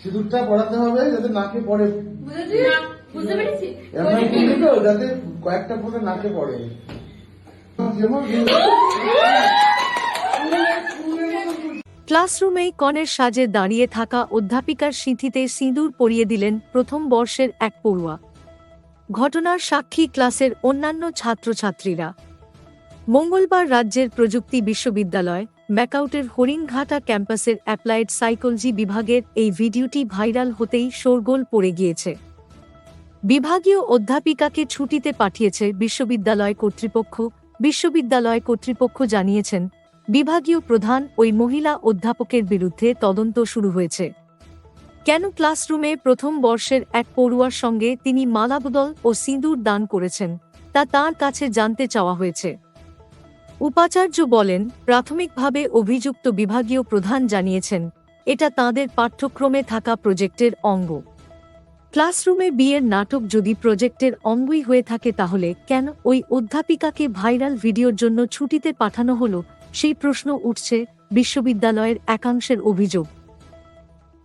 সিঁদুরটা পড়াতে হবে যাতে নাকে পড়ে। তো যাতে কয়েকটা ফোনে নাকে পড়ে। ক্লাসরুমেই কনের সাজে দাঁড়িয়ে থাকা অধ্যাপিকার সিঁথিতে সিঁদুর পরিয়ে দিলেন প্রথম বর্ষের এক পড়ুয়া। ঘটনার সাক্ষী ক্লাসের অন্যান্য ছাত্রছাত্রীরা। মঙ্গলবার রাজ্যের প্রযুক্তি বিশ্ববিদ্যালয় ম্যাকাউটের হরিণঘাটা ক্যাম্পাসের অ্যাপ্লাইড সাইকোলজি বিভাগের এই ভিডিওটি ভাইরাল হতেই শোরগোল পড়ে গিয়েছে। বিভাগীয় অধ্যাপিকাকে ছুটিতে পাঠিয়েছে বিশ্ববিদ্যালয় কর্তৃপক্ষ। বিশ্ববিদ্যালয় কর্তৃপক্ষ জানিয়েছেন, বিভাগীয় প্রধান ওই মহিলা অধ্যাপকের বিরুদ্ধে তদন্ত শুরু হয়েছে। কেন ক্লাসরুমে প্রথম বর্ষের এক পড়ুয়ার সঙ্গে তিনি মালাবদল ও সিঁদুর দান করেছেন, তা তার কাছে জানতে চাওয়া হয়েছে। উপাচার্য বলেন, প্রাথমিকভাবে অভিযুক্ত বিভাগীয় প্রধান জানিয়েছেন, এটা তাদের পাঠ্যক্রমে থাকা প্রজেক্টের অঙ্গ। ক্লাসরুমে বিয়ের নাটক যদি প্রজেক্টের অঙ্গই হয়ে থাকে তাহলে কেন ওই অধ্যাপিকাকে ভাইরাল ভিডিওর জন্য ছুটিতে পাঠানো হলো, সেই প্রশ্ন উঠছে বিশ্ববিদ্যালয়ের একাংশের অভিযোগ।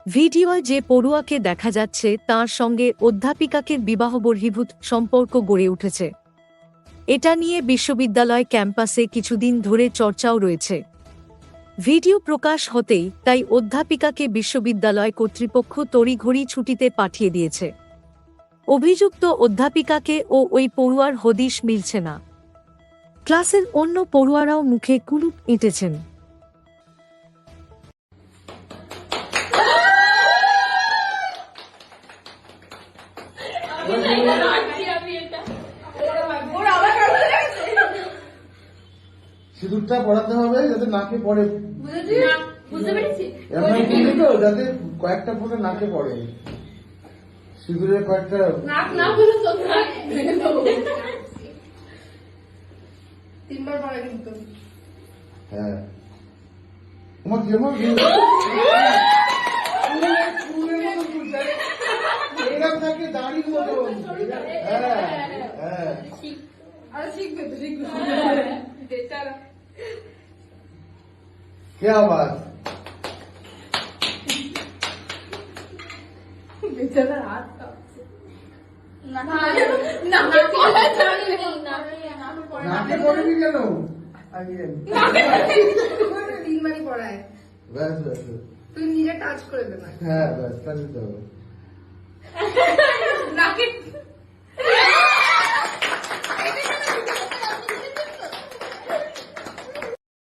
ভিডিওয় যে পড়ুয়াকে দেখা যাচ্ছে তার সঙ্গে অধ্যাপিকাকে বিবাহবর্হিভূত সম্পর্ক গড়ে উঠেছে। এটা নিয়ে বিশ্ববিদ্যালয় ক্যাম্পাসে কিছুদিন ধরে চর্চাও রয়েছে। ভিডিও প্রকাশ হতেই তাই অধ্যাপিকাকে বিশ্ববিদ্যালয় কর্তৃপক্ষ তড়িঘড়ি ছুটিতে পাঠিয়ে দিয়েছে। অভিযুক্ত অধ্যাপিকাকে ও ওই পড়ুয়ার হদিশ মিলছে না। ক্লাসের অন্য পড়ুয়ারাও মুখে কুলুপ এঁটেছেন। সিঁদুরটা পড়াতে হবে যাতে নাকে পড়ে। বুঝতে পেরেছি। এমন তো যাতে কয়েকটা ফোঁটা নাকে পড়ে। সিঁদুরের কয়েকটা। তিনবার কিন্তু। হ্যাঁ। আমার যেমন এরকম থাকে দাঁড়িয়ে মতো। হ্যাঁ হ্যাঁ। আরে শিখবে তো শিখবে। বেচারা। क्या बात বেচারা হাত কাঁপছে না না পড়া জানি না নাকে পড়েনি কেন আগে তিনবারই পড়ায় ব্যাস ব্যাস ব্যাস। তুই নিজে টাচ করে দে না হ্যাঁ ব্যাস তাহলে তো হবে। নাকে